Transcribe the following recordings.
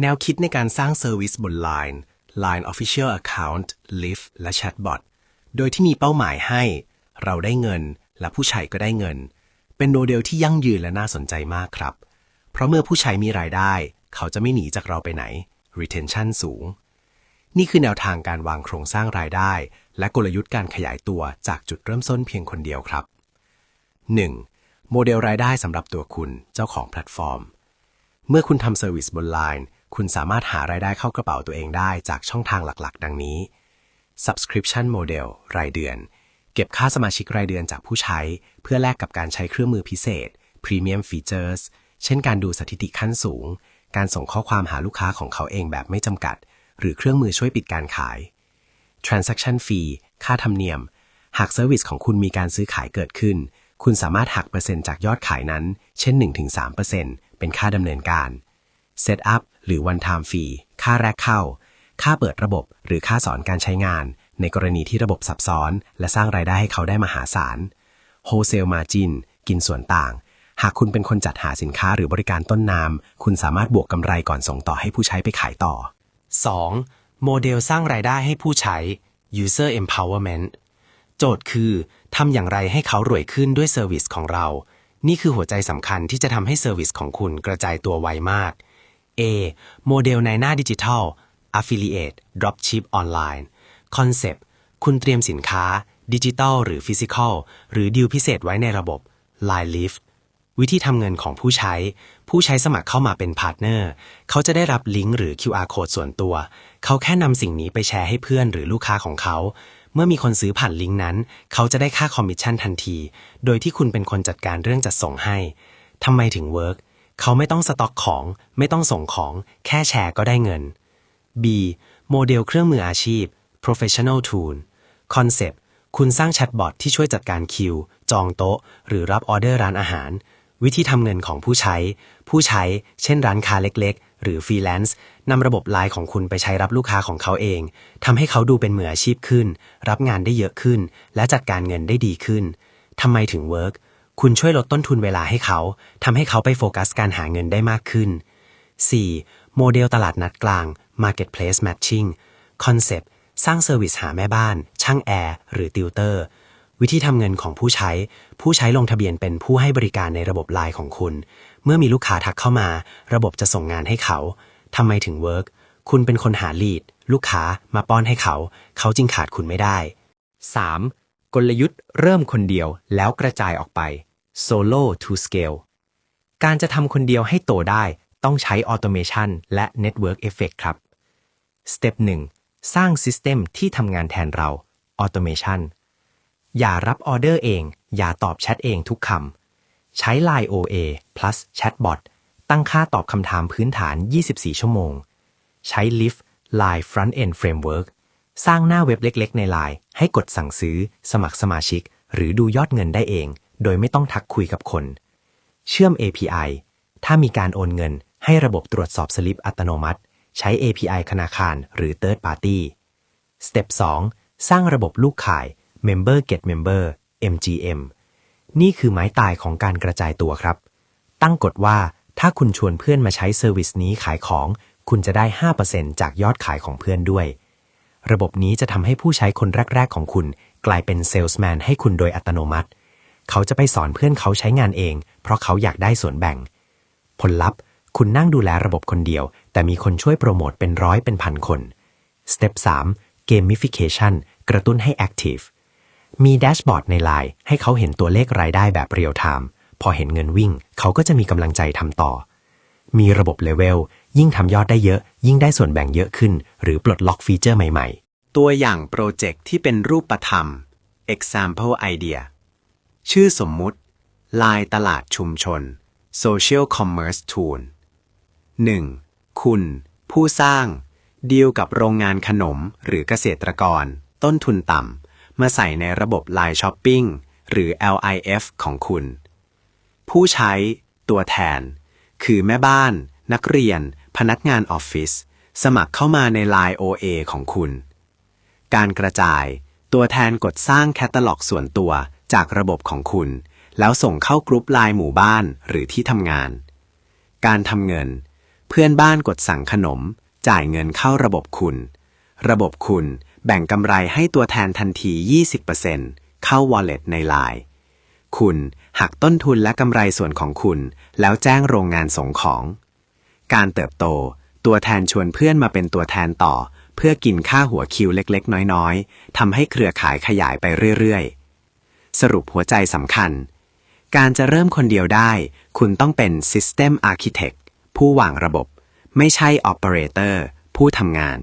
แนวคิดในการสร้างเซอร์วิสบน Line Line Official Account Lift และ Chatbot โดยที่มีเป้าหมายให้ เราได้เงิน และผู้ใช้ก็ได้เงิน เป็นโมเดลที่ยั่งยืนและน่าสนใจมากครับ เพราะเมื่อผู้ใช้มีรายได้ เขาจะไม่หนีจากเราไปไหน retention สูง นี่คือแนวทางการวางโครงสร้างรายได้ และกลยุทธ์การขยายตัวจากจุดเริ่มต้นเพียงคนเดียวครับ 1. โมเดลรายได้สำหรับตัวคุณเจ้าของแพลตฟอร์ม เมื่อคุณทำเซอร์วิสบน Line คุณสามารถหารายได้เข้ากระเป๋าตัวเองได้จากช่องทางหลักๆ ดังนี้ subscription model รายเดือน เก็บค่าสมาชิกรายเดือนจากผู้ใช้ เพื่อแลกกับการใช้เครื่องมือพิเศษ premium features เช่นการดูสถิติขั้นสูง การส่งข้อความหาลูกค้าของเขาเองแบบไม่จำกัด หรือเครื่องมือช่วยปิดการขาย transaction fee ค่าธรรมเนียม หากเซอร์วิสของคุณมีการซื้อขายเกิดขึ้น คุณสามารถหักเปอร์เซ็นต์จากยอดขายนั้น เช่น 1-3%เป็นค่าดำเนินการ Set up หรือ one time fee ค่าแรกเข้า ค่าเปิดระบบหรือค่าสอนการใช้งาน ในกรณีที่ระบบซับซ้อน และสร้างรายได้ให้เขาได้มหาศาล wholesale margin กินส่วนต่าง หากคุณเป็นคนจัดหาสินค้าหรือบริการต้นน้ำคุณสามารถบวกกำไรก่อนส่งต่อให้ผู้ใช้ไปขายต่อ 2. โมเดลสร้างรายได้ให้ผู้ใช้ user empowerment โจทย์คือทำอย่างไรให้เขารวยขึ้นด้วยเซอร์วิสของเรา นี่คือหัวใจสำคัญที่จะทำให้เซอร์วิสของคุณกระจายตัวไวมาก A โมเดลในหน้าดิจิทัล Affiliate Dropship ออนไลน์ Concept คุณเตรียมสินค้า ดิจิทัลหรือฟิสิกอลหรือดีลพิเศษไว้ในระบบ Line Lift วิธีทำเงินของผู้ใช้ ผู้ใช้สมัครเข้ามาเป็นพาร์ทเนอร์ เขาจะได้รับลิงก์หรือ QR code ส่วนตัว เขาแค่นำสิ่งนี้ไปแชร์ให้เพื่อนหรือลูกค้าของเขา เมื่อมีคนซื้อผ่านลิงก์นั้น เขาจะได้ค่าคอมมิชชั่นทันที โดยที่คุณเป็นคนจัดการเรื่องจัดส่งให้ทำไมถึงเวิร์ก เขาไม่ต้องสต็อกของ ไม่ต้องส่งของ แค่แชร์ก็ได้เงิน B โมเดลเครื่องมืออาชีพ professional tool concept คุณสร้างแชทบอทที่ช่วยจัดการคิว จองโต๊ะ หรือรับออเดอร์ร้านอาหาร วิธีทำเงินของผู้ใช้ ผู้ใช้ เช่นร้านค้าเล็ก ๆ หรือฟรีแลนซ์นำระบบไลน์ของคุณไปใช้รับลูกค้าของเขาเองทำให้เขาดูเป็นมืออาชีพขึ้น รับงานได้เยอะขึ้น และจัดการเงินได้ดีขึ้นทำไมถึงเวิร์ก คุณช่วยลดต้นทุนเวลาให้เขาทำให้เขาไปโฟกัสการหาเงินได้มากขึ้น 4. โมเดลตลาดนัดกลาง Marketplace Matching คอนเซปต์สร้างเซอร์วิสหาแม่บ้าน ช่างแอร์หรือติวเตอร์ วิธีทำเงินของผู้ใช้ ผู้ใช้ลงทะเบียนเป็นผู้ให้บริการในระบบไลน์ของคุณ เมื่อมีลูกค้าทักเข้ามา ระบบจะส่งงานให้เขาทำไมถึงเวิร์กคุณเป็นคนหาลีด ลูกค้ามาป้อนให้เขา เขาจึงขาดคุณไม่ได้ 3. กลยุทธ์เริ่มคนเดียวแล้วกระจายออกไป solo to scale การจะทำคนเดียวให้โตได้ต้องใช้ automation และ network effect ครับ Step 1สร้าง System ที่ทำงานแทนเรา automation อย่ารับออเดอร์เอง อย่าตอบแชทเองทุกคำ ใช้ Line OA plus Chatbot ตั้งค่าตอบคำถามพื้นฐาน 24 ชั่วโมง ใช้ Lift Line Front End Framework สร้างหน้าเว็บเล็กๆ ใน Line ให้กดสั่งซื้อ สมัครสมาชิก หรือดูยอดเงินได้เอง โดยไม่ต้องทักคุยกับคน เชื่อม API ถ้ามีการโอนเงิน ให้ระบบตรวจสอบสลิปอัตโนมัติ ใช้ API ธนาคารหรือ Third Party Step 2 สร้างระบบลูกข่าย Member Get Member MGM นี่คือไม้ตายของการกระจายตัวครับ ตั้งกฎว่าถ้าคุณชวนเพื่อนมาใช้เซอร์วิสนี้ขายของ คุณจะได้ 5%จากยอดขายของเพื่อนด้วย ระบบนี้จะทำให้ผู้ใช้คนแรก ๆ ของคุณ กลายเป็นเซลส์แมนให้คุณโดยอัตโนมัติ เขาจะไปสอนเพื่อนเขาใช้งานเอง เพราะเขาอยากได้ส่วนแบ่ง ผลลัพธ์ คุณนั่งดูแลระบบคนเดียว แต่มีคนช่วยโปรโมทเป็นร้อยเป็นพันคน Step 3 Gamification กระตุ้นให้ Active มีแดชบอร์ดในไลน์ให้เขาเห็นตัวเลขรายได้แบบเรียลไทม์พอเห็นเงินวิ่ง เขาก็จะมีกำลังใจทำต่อ มีระบบเลเวล ยิ่งทำยอดได้เยอะ ยิ่งได้ส่วนแบ่งเยอะขึ้น หรือปลดล็อกฟีเจอร์ใหม่ๆ ตัวอย่างโปรเจกต์ที่เป็นรูปธรรม example idea ชื่อสมมุติ ลายตลาดชุมชน social commerce tool 1. คุณ ผู้สร้าง ดีลกับโรงงานขนมหรือเกษตรกร ต้นทุนต่ำ มาใส่ในระบบ Line Shopping หรือ LIF ของคุณ ผู้ใช้ ตัวแทน คือแม่บ้าน นักเรียน พนักงานออฟฟิศสมัครเข้ามาใน Line OA ของคุณ การกระจาย ตัวแทนกดสร้างแคตตาล็อกส่วนตัวจากระบบของคุณ แล้วส่งเข้ากรุ๊ปไลน์หมู่บ้านหรือที่ทำงาน การทำเงิน เพื่อนบ้านกดสั่งขนม จ่ายเงินเข้าระบบคุณ ระบบคุณแบ่งกำไรให้ตัวแทนทันที 20%เข้า wallet ใน Line คุณหักต้นทุนและกำไรส่วนของคุณ แล้วแจ้งโรงงานส่งของ การเติบโต ตัวแทนชวนเพื่อนมาเป็นตัวแทนต่อ เพื่อกินค่าหัวคิวเล็กๆ น้อยๆทำให้เครือข่ายขยายไปเรื่อยๆ สรุปหัวใจสำคัญ การจะเริ่มคนเดียวได้ คุณต้องเป็น System Architect ผู้วางระบบ ไม่ใช่ Operator ผู้ทำงาน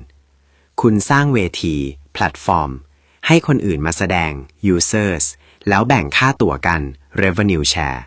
คุณสร้างเวที แพลตฟอร์ม ให้คนอื่นมาแสดง Users แล้วแบ่งค่าตั๋วกัน Revenue Share